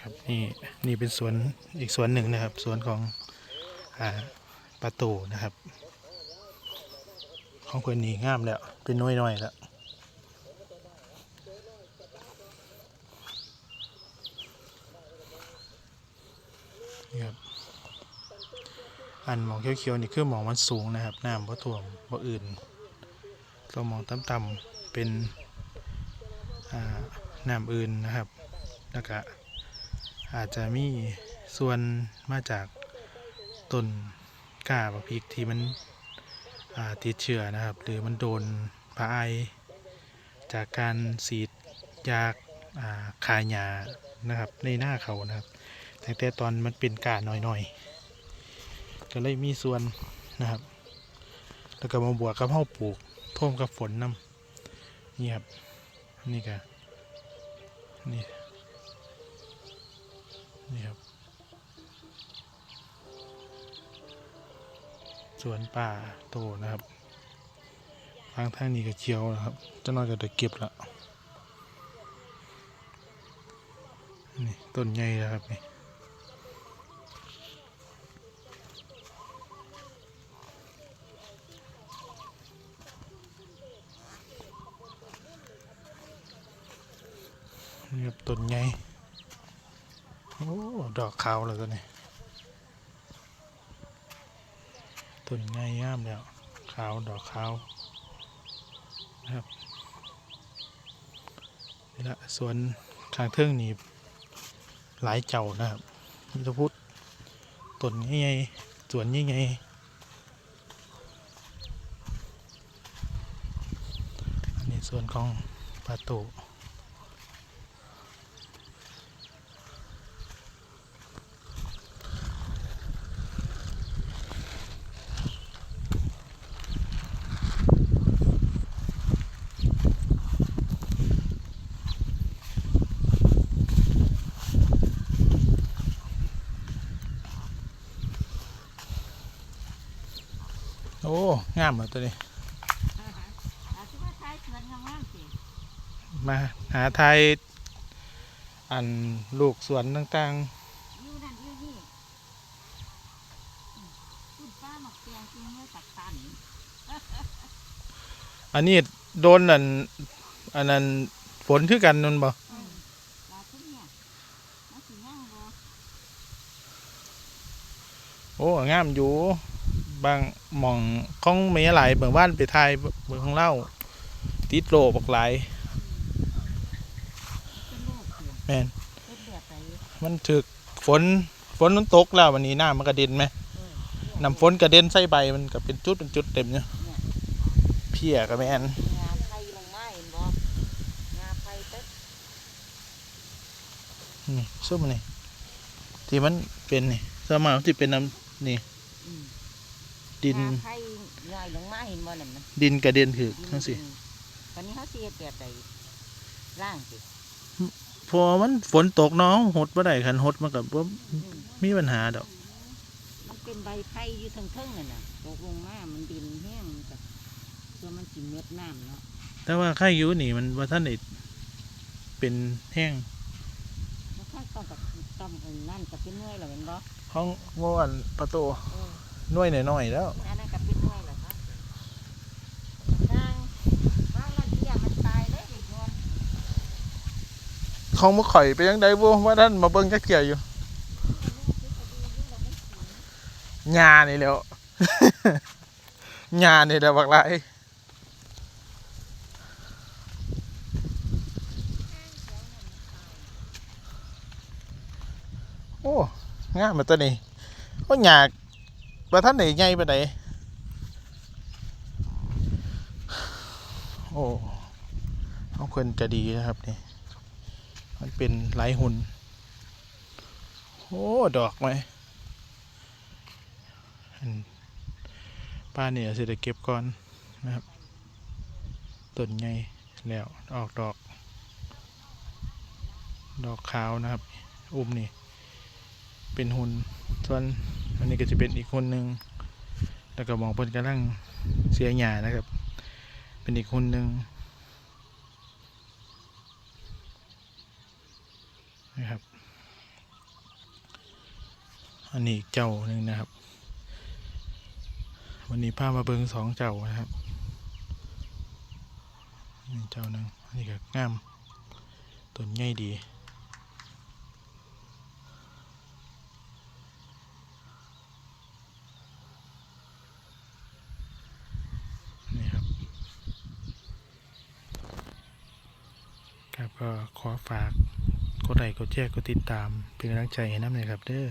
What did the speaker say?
ครับนี่นี่เป็นสวนอีกสวนหนึ่งนะครับ สวนของอปลาตูนะครับ ของเพื่อนนี่งามแล้ว เป็นน้อยๆแล้วนี่ครับอันหมองเขียวๆนี่คือหมองมันสูงนะครับน้ำบ่ท่วมบ่อื่นตัวหมองต่ำๆเป็นน้ำอื่นนะครับแล้วก็ อาจจะมีส่วนมาจากต้นกาบะพริกที่มันติดเชื้อนะครับ หรือมันโดนพาไอจากการสีดยาอ่าคายหญ้านะครับในหน้าเขานะครับแต่แต่ตอนมันเป็นกาหน่อยๆ ก็เลยมีส่วนนะครับ แล้วก็มาบวกกับเฮาปลูกท่วมกับฝนน้ำนี่ครับนี่ก็นี่ นี่ครับ สวนป่าโตนะครับทางทางนี้ก็เขียวนะครับจะน้อยก็จะเก็บละนี่ต้นใหญ่แล้วครับนี่นี่ครับต้นใหญ่ โอ้ดอกขาวเลยตัวนี้ต้นใหญ่งามแล้วขาวดอกขาวนะครับนี่ละสวนทางเทิงนี่หลายเจ้านะครับมีตะพุดต้นใหญ่ๆสวนใหญ่ๆอันนี้ส่วนของปลาโต อ้งามเลยตัวนี้อาที่ว่าท้ายสวนงามๆสิมาหาไทยอันลูกสวนต่างอยู่นั่นอยู่นี่อืมพูดป้าหมักเตียงจริงเมื่อตักตันๆอันนี้โดนอันอันนั้นฝนคือกันนั่นบ่อืมลาทุกเนี่ยมันสิย่างบ่โอ้งามอยู่ บางหม่องของไม่หลายเบิ่งบ้านไปไทยเบิ่งของเล่าติดโลบักหลายแมนมันถึกฝนฝนมันตกแล้ววันนี้หน้ำมันกระเด็นไหมน้ำฝนกระเด็นใส่ใบมันก็เป็นจุดเป็นจุดเต็มเนี่ยเพี้ยกับแมนงาไผ่ลงมาเห็นบ่งาไผ่เต็ดนี่ซุ่มนี่ที่มันเป็นนี่สมัยที่เป็นน้ำนี่ ดินงาไผ่ย่อยลงมาเห็นบ่นั่นมันดินกระเด็นถือทั้งสิอืมตอนนี้เขาสิเฮ็ดแบบใดร่างสิพอมันฝนตกเน้องหดบ่ได้คันหดมันก็บ่อืมมีปัญหาดอก มันเป็นใบไผ่อยู่ทั้งเทิงนั่นน่ะตกลงมามันดินแห้งมันก็ตัวมันสิเม็ดน้ำเนาะแต่ว่าไข่อยูนี่มันว่าท่านได้เป็นแห้งมันค่อยต้องกับต้องอันนั่นกับเป็นหน่วยแล้วเห็นบ่ห้องงวนประตูเออ หน่วยหน่อยๆแล้วอันนั้นกับเป็นหน่วยแล้วครับนางว่าละเดียมันตายเลยอีกงอนของมาข่อยไปยังไดบ่ว่าท่านมาเบิ่งจักเที่ยอยู่หญ้านี่แหล้วหญ้านี่แหละบักหลายโอ้งามมาตัวนี้โอ้หญ้า ว่าท่านไหนใหญ่ปานโอ้ของเพิ่นจะดีนะครับนี่มันเป็นไหลายหุ่นโอ้ดอกไหมป้าเนี่ยสิได้เก็บก่อนนะครับต้นใหญ่แล้วออกดอก ดอกขาวนะครับ อุ้มนี่ เป็นหุ่นส่วน อันนี้ก็จะเป็นอีกคนหนึ่งแล้วก็มองเพิ่นกำลังเสียหญ้านะครับ เป็นอีกคนหนึ่งนะครับ อันนี้เจ้าหนึ่งนะครับ วันนี้พามาเบิงสองเจ้านะครับนี่เจ้าหนึ่งอันนี้ก็งามต้นใหญ่ดี นี่ครับ ครับ ก็ขอฝากกดไลค์กดแชร์กดติดตามเป็นกำลังใจให้น้ำหน่อยครับเด้อ